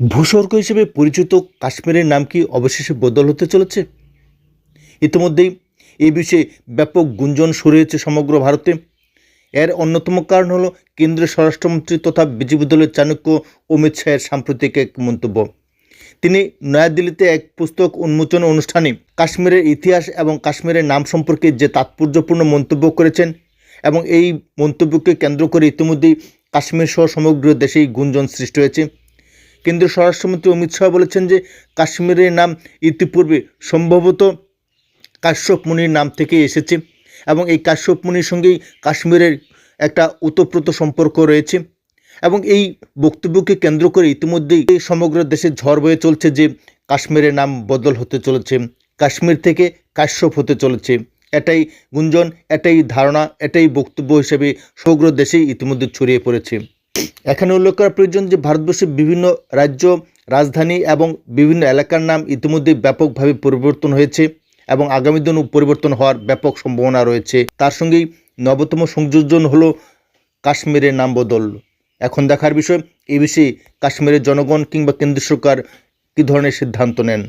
ভূস্বর্গ হিসেবে পরিচিত কাশ্মীরের নাম কি অবশেষে বদল হতে চলেছে? ইতিমধ্যেই এই বিষয়ে ব্যাপক গুঞ্জন শুরু হয়েছে সমগ্র ভারতে। এর অন্যতম কারণ হল কেন্দ্রীয় স্বরাষ্ট্রমন্ত্রী তথা বিজেপি দলের চাণক্য অমিত শাহের সাম্প্রতিক এক মন্তব্য। তিনি নয়াদিল্লিতে এক পুস্তক উন্মোচন অনুষ্ঠানে কাশ্মীরের ইতিহাস এবং কাশ্মীরের নাম সম্পর্কে যে তাৎপর্যপূর্ণ মন্তব্য করেছেন এবং এই মন্তব্যকে কেন্দ্র করে ইতিমধ্যেই কাশ্মীর সহ সমগ্র দেশেই গুঞ্জন সৃষ্টি হয়েছে। কেন্দ্রীয় স্বরাষ্ট্রমন্ত্রী অমিত শাহ বলেছেন যে কাশ্মীরের নাম ইতিপূর্বে সম্ভবত কাশ্যপ মুনির নাম থেকে এসেছে এবং এই কাশ্যপ মুনির সঙ্গেই কাশ্মীরের একটা ওতপ্রোত সম্পর্ক রয়েছে এবং এই বক্তব্যকে কেন্দ্র করে ইতিমধ্যেই সমগ্র দেশে ঝড় বয়ে চলছে যে কাশ্মীরের নাম বদল হতে চলেছে, কাশ্মীর থেকে কাশ্যপ হতে চলেছে। এটাই গুঞ্জন, এটাই ধারণা, এটাই বক্তব্য হিসেবে সমগ্র দেশেই ইতিমধ্যে ছড়িয়ে পড়েছে। এখানে উল্লেখ করা প্রয়োজন যে ভারতবর্ষের বিভিন্ন রাজ্য, রাজধানী এবং বিভিন্ন এলাকার নাম ইতিমধ্যে ব্যাপকভাবে পরিবর্তন হয়েছে এবং আগামী দিনও পরিবর্তন হওয়ার ব্যাপক সম্ভাবনা রয়েছে। তার সঙ্গেই নবতম সংযোজন হলো কাশ্মীরের নাম বদল এখন দেখার বিষয়, এ বিষয়ে কাশ্মীরের জনগণ কিংবা কেন্দ্র সরকার কী ধরনের সিদ্ধান্ত নেন?